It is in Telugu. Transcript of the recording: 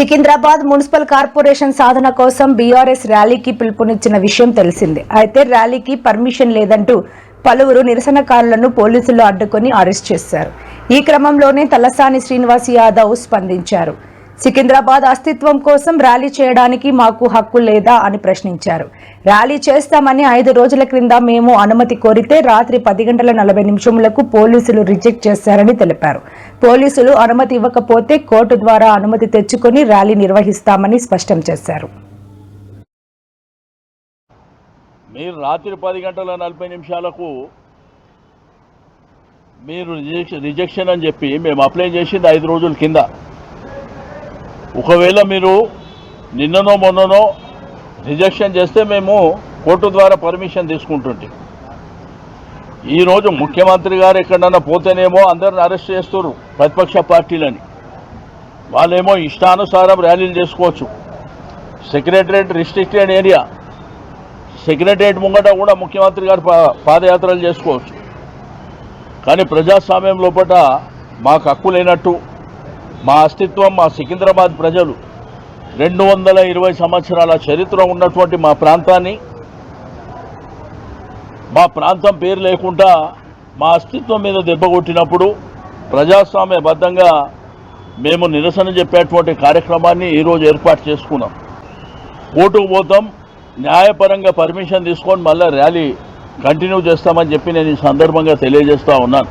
సికింద్రాబాద్ మున్సిపల్ కార్పొరేషన్ సాధన కోసం బీఆర్ఎస్ ర్యాలీకి పిలుపునిచ్చిన విషయం తెలిసిందే. అయితే ర్యాలీకి పర్మిషన్ లేదంటూ పలువురు నిరసనకారులను పోలీసులు అడ్డుకొని అరెస్ట్ చేశారు. ఈ క్రమంలోనే తలసాని శ్రీనివాస్ యాదవ్ స్పందించారు. సికింద్రాబాద్ అస్తిత్వం కోసం ర్యాలీ చేయడానికి మాకు హక్కు లేదా అని ప్రశ్నించారు. ర్యాలీ చేస్తామని ఐదు రోజుల క్రింద మేము అనుమతి కోరితే రాత్రి పది గంటల నలభై నిమిషములకు పోలీసులు రిజెక్ట్ చేశారని తెలిపారు. పోలీసులు అనుమతి ఇవ్వకపోతే కోర్టు ద్వారా అనుమతి తెచ్చుకొని ర్యాలీ నిర్వహిస్తామని స్పష్టం చేశారు. మీరు రాత్రి పది గంటల నలభై నిమిషాలకు మీరు రిజెక్షన్ రిజెక్షన్ అని చెప్పి మేము అప్లై చేసింది ఐదు రోజుల కింద. ఒకవేళ మీరు నిన్ననో మొన్ననో రిజెక్షన్ చేస్తే మేము కోర్టు ద్వారా పర్మిషన్ తీసుకుంటుంటే. ఈరోజు ముఖ్యమంత్రి గారు ఎక్కడన్నా పోతేనేమో అందరిని అరెస్ట్ చేస్తారు ప్రతిపక్ష పార్టీలని. వాళ్ళేమో ఇష్టానుసారం ర్యాలీలు చేసుకోవచ్చు. Secretariat restricted area. సెక్రటరేట్ ముంగట కూడా ముఖ్యమంత్రి గారు పా- పాదయాత్రలు చేసుకోవచ్చు. కానీ ప్రజాస్వామ్యం లోపల మాకు హక్కు లేనట్టు మా అస్తిత్వం మా సికింద్రాబాద్ ప్రజలు రెండు వందల ఇరవై సంవత్సరాల చరిత్ర ఉన్నటువంటి మా ప్రాంతాన్ని మా ప్రాంతం పేరు లేకుండా మా అస్తిత్వం మీద దెబ్బ కొట్టినప్పుడు ప్రజాస్వామ్యబద్ధంగా మేము నిరసన చెప్పేటువంటి కార్యక్రమాన్ని ఈరోజు ఏర్పాటు చేసుకున్నాం. కోర్టుకు పోతాం న్యాయపరంగా పర్మిషన్ తీసుకొని మళ్ళీ ర్యాలీ కంటిన్యూ చేస్తామని చెప్పి నేను ఈ సందర్భంగా తెలియజేస్తూ ఉన్నాను.